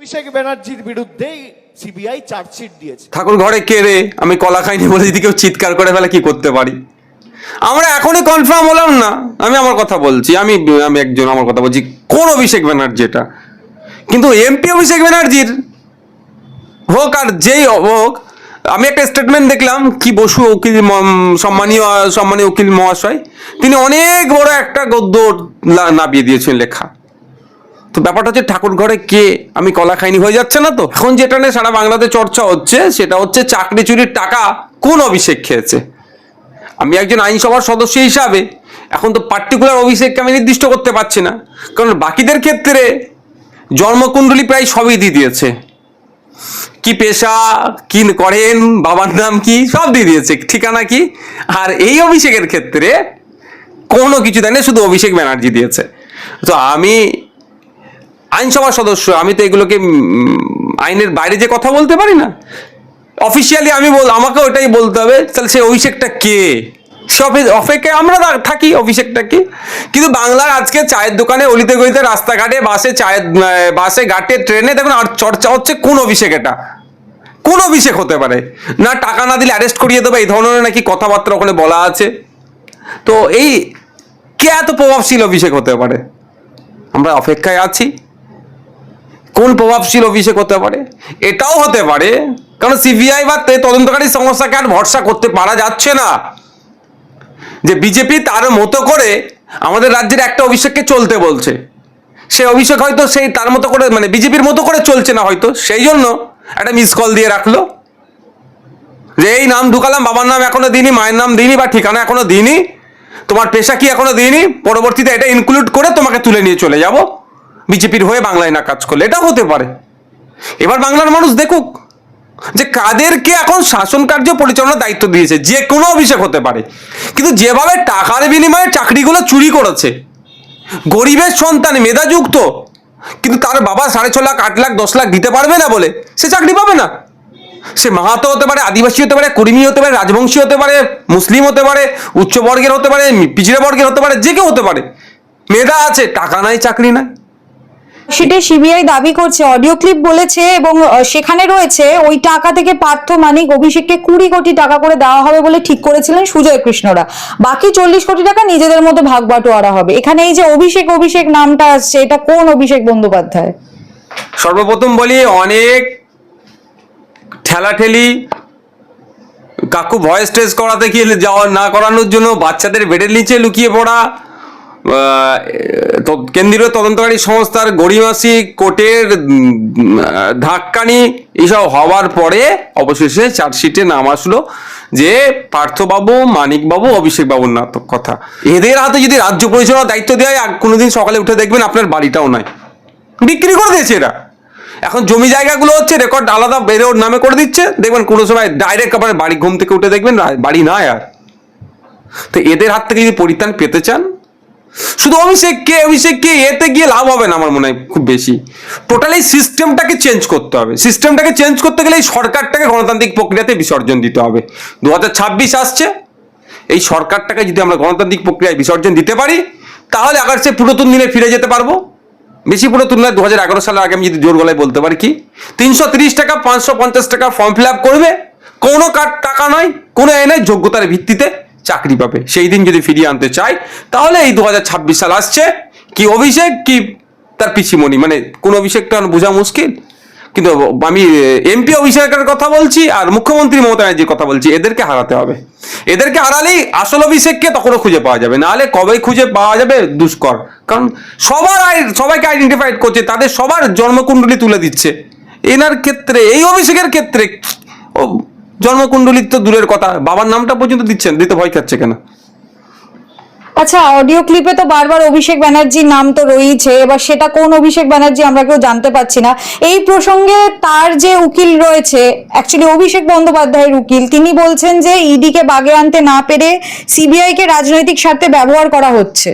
অভিষেক ব্যানার্জির বিরুদ্ধে CBI chargesheet দিয়েছে। ঠাকুর ঘরে কে রে? আমি কলা খাইনি বলে যদি কেউ চিৎকার করে ফেলে, কি করতে পারি? আমরা এখনই কনফার্ম হলাম না। আমি আমার কথা বলছি, আমি আমি একজন আমার কথা বলছি, কোন অভিষেক ব্যানার্জি এটা? কিন্তু এমপি অভিষেক ব্যানার্জির হোক আর যেই হোক, আমি একটা স্টেটমেন্ট দেখলাম, কি বসু উকিল সম্মানীয় সম্মানীয় উকিল মহাশয়, তিনি অনেক বড় একটা গদ্য নামিয়ে দিয়েছেন লেখা। তো ব্যাপারটা হচ্ছে ঠাকুর ঘরে কে? আমি কলা খাইনি, হয়ে যাচ্ছে না তো? এখন যেটা নিয়ে সারা বাংলাতে চর্চা হচ্ছে, সেটা হচ্ছে চাকরি চুরির টাকা কোন অভিষেক খেয়েছে? আমি একজন আইনসভার সদস্য হিসাবে, এখন তো পার্টিকুলার অভিষেককে আমি নির্দিষ্ট করতে পারছি না। কারণ বাকিদের ক্ষেত্রে জন্মকুণ্ডলী প্রায় সবই দিয়ে দিয়েছে। কি পেশা, কি করেন, বাবার নাম কি, সব দিয়ে দিয়েছে, ঠিকানা কি? আর এই অভিষেকের ক্ষেত্রে কোনো কিছু দেয়নি, শুধু অভিষেক ব্যানার্জি দিয়েছে। তো আমি আইনসভার সদস্য, আমি তো এগুলোকে আইনের বাইরে যে কথা বলতে পারি না। অফিসিয়ালি আমি বল আমাকে ওটাই বলতে হবে, তাহলে সে অভিষেকটা কে? সে অপেক্ষায় আমরা থাকি, অভিষেকটা কি? কিন্তু বাংলার আজকে চায়ের দোকানে, অলিতে গলিতে, রাস্তাঘাটে, বাসে চায়ের বাসে, ঘাটে, ট্রেনে, দেখুন আর চর্চা হচ্ছে কোন অভিষেক এটা? কোন অভিষেক হতে পারে? না টাকা না দিলে অ্যারেস্ট করিয়ে দেবে, এই ধরনের নাকি কথাবার্তা ওখানে বলা আছে? তো এই কে এত প্রভাবশীল অভিষেক হতে পারে? আমরা অপেক্ষায় আছি। কোন প্রভাবশীল অভিষেক হতে পারে? এটাও হতে পারে। কারণ সিবিআই বা তদন্তকারী সংস্থাকে আর ভরসা করতে পারা যাচ্ছে না? যে বিজেপি তার মতো করে আমাদের রাজ্যের একটা অভিষেককে চলতে বলছে। সেই অভিষেক হয়তো সেই তার মতো করে মানে বিজেপির মতো করে চলছে না হয়তো। সেই জন্য একটা মিস কল দিয়ে রাখল। যে এই নাম ঢুকালাম, বাবার নাম এখনও দিইনি, মায়ের নাম দিইনি বা ঠিকানা এখনও দিইনি, তোমার পেশা কি এখনও দিইনি, পরবর্তীতে এটা ইনক্লুড করে তোমাকে তুলে নিয়ে চলে যাব। বিজেপির হয়ে বাংলায় না কাজ করলে, এটাও হতে পারে। এবার বাংলার মানুষ দেখুক যে কাদেরকে এখন শাসন কার্য পরিচালনার দায়িত্ব দিয়েছে, যে কোনো অভিষেক হতে পারে। কিন্তু যেভাবে টাকার বিনিময়ে চাকরিগুলো চুরি করেছে, গরিবের সন্তান মেধাযুক্ত, কিন্তু তার বাবা সাড়ে ছ লাখ, আট লাখ, দশ লাখ দিতে পারবে না বলে, সে চাকরি পাবে না। সে মাহাতো হতে পারে, আদিবাসী হতে পারে কুর্মী হতে পারে, রাজবংশী হতে পারে, মুসলিম হতে পারে, উচ্চবর্গের হতে পারে পিছিয়ে বর্গের হতে পারে, যে কেউ হতে পারে। মেধা আছে, টাকা নাই, চাকরি নাই। সেটা সিবিআই দাবি করছে অডিও ক্লিপ বলেছে এবং সেখানে রয়েছে, ওই টাকা থেকে পার্থ মানিক অভিষেককে কুড়ি কোটি টাকা করে দেওয়া হবে বলে ঠিক করেছিলেন সুজয় কৃষ্ণরা বাকি চল্লিশ কোটি টাকা নিজেদের মতো ভাগ বাটোয়ারা হবে। এখানে এই যে অভিষেক অভিষেক নামটা আসছে, এটা কোন অভিষেক বন্দ্যোপাধ্যায়? সর্বপ্রথম বলি, অনেক ঠেলাঠেলি, কাকু ভয়েস টেস্ট করাতে গিয়ে যাওয়া না করানোর জন্য বাচ্চাদের বেডের নিচে লুকিয়ে পড়া কেন্দ্রীয় তদন্তকারী সংস্থার গড়িমাসি কোর্টের ধাক্কানি এইসব হওয়ার পরে অবশেষে চার্জশিটে নাম আসলো যে পার্থবাবু, মানিকবাবু, অভিষেকবাবুর না কথা। এদের হাতে যদি রাজ্য পরিচালনার দায়িত্ব দেয়, আর কোনোদিন সকালে উঠে দেখবেন আপনার বাড়িটাও নাই। বিক্রি করে দিয়েছে এরা। এখন জমি জায়গাগুলো হচ্ছে রেকর্ড আলাদা বেরোর নামে করে দিচ্ছে। দেখবেন কোনো সময় ডাইরেক্ট আপনার বাড়ি ঘুম থেকে উঠে দেখবেন, বাড়ি নাই আর। তো এদের হাত থেকে যদি পরিত্রাণ পেতে চান শুধু অভিষেক কে অভিষেক কে, এতে গিয়ে লাভ হবে না আমার মনে হয় খুব বেশি। টোটালি সিস্টেমটাকে চেঞ্জ করতে হবে। সিস্টেমটাকে চেঞ্জ করতে গেলে এই সরকারটাকে গণতান্ত্রিক প্রক্রিয়াতে বিসর্জন দিতে হবে। দু আসছে। এই সরকারটাকে যদি আমরা গণতান্ত্রিক প্রক্রিয়ায় বিসর্জন দিতে পারি, তাহলে আবার সে পুরাতন দিনে ফিরে যেতে পারব। বেশি পুরাতন নয় দু সালের আগে আমি যদি জোর গলায় বলতে পারি কি? তিনশো টাকা, পাঁচশো পঞ্চাশ টাকা ফর্ম ফিল করবে। কোনো কার টাকা নয়, কোনো এ নয়, যোগ্যতার ভিত্তিতে। চাকরি পাবে। সেই দিন যদি ফিরিয়ে আনতে চাই তাহলে এই দু হাজার ছাব্বিশ সাল আসছে। কি অভিষেক কি তার পিসিমণি? মানে কোন অভিষেকটা বোঝা মুশকিল। কিন্তু আমি এমপি অভিষেকের কথা বলছি আর মুখ্যমন্ত্রী মমতা ব্যানার্জির কথা বলছি। এদেরকে হারাতে হবে। এদেরকে হারালেই আসল অভিষেককে তখনও খুঁজে পাওয়া যাবে। নাহলে কবে খুঁজে পাওয়া যাবে? দুষ্কর। কারণ সবার সবাইকে আইডেন্টিফাইড করছে, তাদের সবার জন্মকুণ্ডলী তুলে দিচ্ছে। এনার ক্ষেত্রে, এই অভিষেকের ক্ষেত্রে জন্মকুণ্ডলী তো দূরের কথা। বাবার নামটা পর্যন্ত দিচ্ছেন দিতে ভয় খাচ্ছে কেন? আচ্ছা অডিও ক্লিপে তো বারবার অভিষেক ব্যানার্জির নাম তো রয়েছে এবার সেটা কোন অভিষেক ব্যানার্জি আমরা কেউ জানতে পারছি না। এই প্রসঙ্গে তার যে উকিল রয়েছে অ্যাকচুয়ালি অভিষেক বন্দ্যোপাধ্যায়ের উকিল তিনি বলছেন যে ইডিকে বাগে আনতে না পেরে সিবিআই কে রাজনৈতিক স্বার্থে ব্যবহার করা হচ্ছে।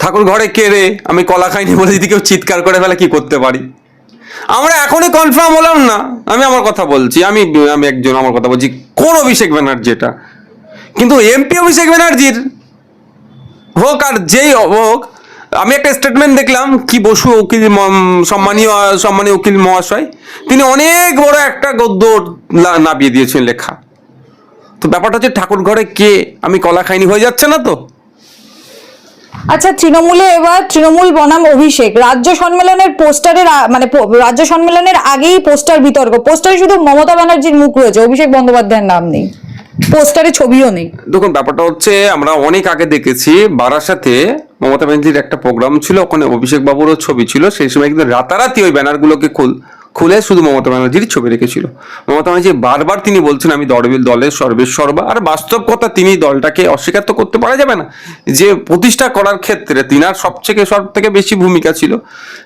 ঠাকুর ঘরে কে রে? আমি কলা খাইনি বলে যদি কেউ চিৎকার করে ফেলে কি করতে পারি? আমরা এখনই কনফার্ম হলাম না। আমি আমার কথা বলছি, আমি আমি একজন আমার কথা বলছি, কোন অভিষেক ব্যানার্জি এটা কিন্তু এমপি অভিষেক ব্যানার্জির হোক আর যেই হোক, আমি একটা স্টেটমেন্ট দেখলাম, কি বসু উকিল সম্মানীয় সম্মানীয় উকিল মহাশয়, তিনি অনেক বড় একটা গদ্য নামিয়ে দিয়েছেন লেখা। তো ব্যাপারটা হচ্ছে ঠাকুর ঘরে কে? আমি কলা খাইনি, হয়ে যাচ্ছে না তো? আচ্ছা তৃণমূলে এবার তৃণমূল বনাম অভিষেক। রাজ্য সম্মেলনের পোস্টারের মানে রাজ্য সম্মেলনের আগেই পোস্টার বিতর্ক। পোস্টারে শুধু মমতা ব্যানার্জির মুখ রয়েছে। অভিষেক বন্দ্যোপাধ্যায়ের নাম নেই। পোস্টারে ছবিও নেই। দেখুন, ব্যাপারটা হচ্ছে আমরা অনেক আগে দেখেছি বারাসাতে মমতা ব্যানার্জির একটা প্রোগ্রাম ছিল। ওখানে অভিষেক বাবুরও ছবি ছিল। সেই সময় কিন্তু রাতারাতি ওই ব্যানারগুলোকে খুল খুলে শুধু মমতা ব্যানার্জির ছবি রেখেছিল। মমতা ব্যানার্জি বারবার তিনি বলছেন, আমি দলবিল, দলের সর্বেশ্বরবা। আর বাস্তব কথা, তিনি দলটাকে অস্বীকার তো করতে পারা যাবে না। যে প্রতিষ্ঠা করার ক্ষেত্রে তিনার সবথেকে সব থেকে বেশি ভূমিকা ছিল।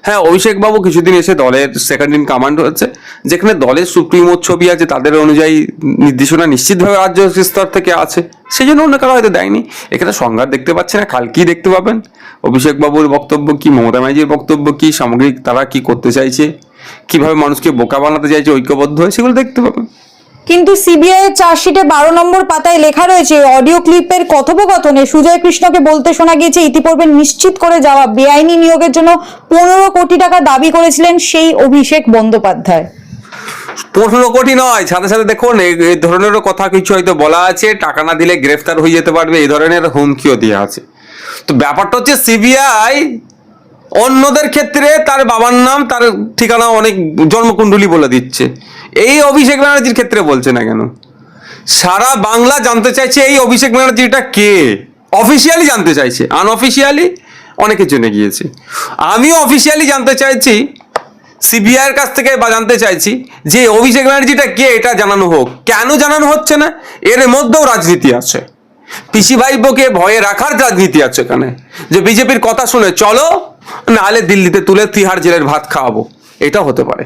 হ্যাঁ অভিষেক বাবু কিছুদিন এসে দলের সেকেন্ড ইন কমান্ড হয়েছে, যেখানে দলের সুপ্রিমোর ছবি আছে, তাদের অনুযায়ী নির্দেশনা নিশ্চিতভাবে রাজ্য স্তর থেকে আছে। সেই জন্য অন্য কারও হয়তো দেয়নি। এখানে সংঘাত দেখতে পাচ্ছে না কালকেই দেখতে পাবেন? অভিষেক বাবুর বক্তব্য কি, মমতা ব্যানার্জির বক্তব্য কি, সামগ্রিক তারা কি করতে চাইছে? কীভাবে মানুষকে বোকা বানাতে চাইছে ঐক্যবদ্ধ হয়ে সেগুলো দেখতে পাবেন কিন্তু সিবিআই এর চার্জশিটে বারো নম্বর পাতায় লেখা রয়েছে অডিও ক্লিপের কথোপকথনে সুজয় কৃষ্ণকে বলতে শোনা গিয়েছে ইতিপূর্বে নিশ্চিত করে যাওয়া বেআইনি নিয়োগের জন্য পনেরো কোটি টাকা দাবি করেছিলেন সেই অভিষেক বন্দ্যোপাধ্যায়। পনেরো কোটি নয় সাথে সাথে দেখুন এই এই ধরনেরও কথা কিছু হয়তো বলা আছে টাকা না দিলে গ্রেফতার হয়ে যেতে পারবে এই ধরনের হুমকিও দেওয়া আছে। তো ব্যাপারটা হচ্ছে সিবিআই অন্যদের ক্ষেত্রে তার বাবার নাম, তার ঠিকানা অনেক জন্মকুণ্ডলী বলে দিচ্ছে। এই অভিষেক ব্যানার্জির ক্ষেত্রে বলছে না কেন? সারা বাংলা জানতে চাইছে এই অভিষেক ব্যানার্জিটা কে? অফিসিয়ালি জানতে চাইছে। আনঅফিসিয়ালি অনেকে জেনে গিয়েছে। আমিও অফিসিয়ালি জানতে চাইছি, সিবিআইয়ের কাছ থেকে বা জানতে চাইছি যে অভিষেক ব্যানার্জিটা কে, এটা জানানো হোক। কেন জানানো হচ্ছে না? এর মধ্যেও রাজনীতি আছে। পিসি ভাইপোকে ভয়ে রাখার রাজনীতি আছে এখানে। যে বিজেপির কথা শুনে চলো নাহলে দিল্লিতে তুলে তিহার জেলের ভাত খাওয়াবো। এটাও হতে পারে।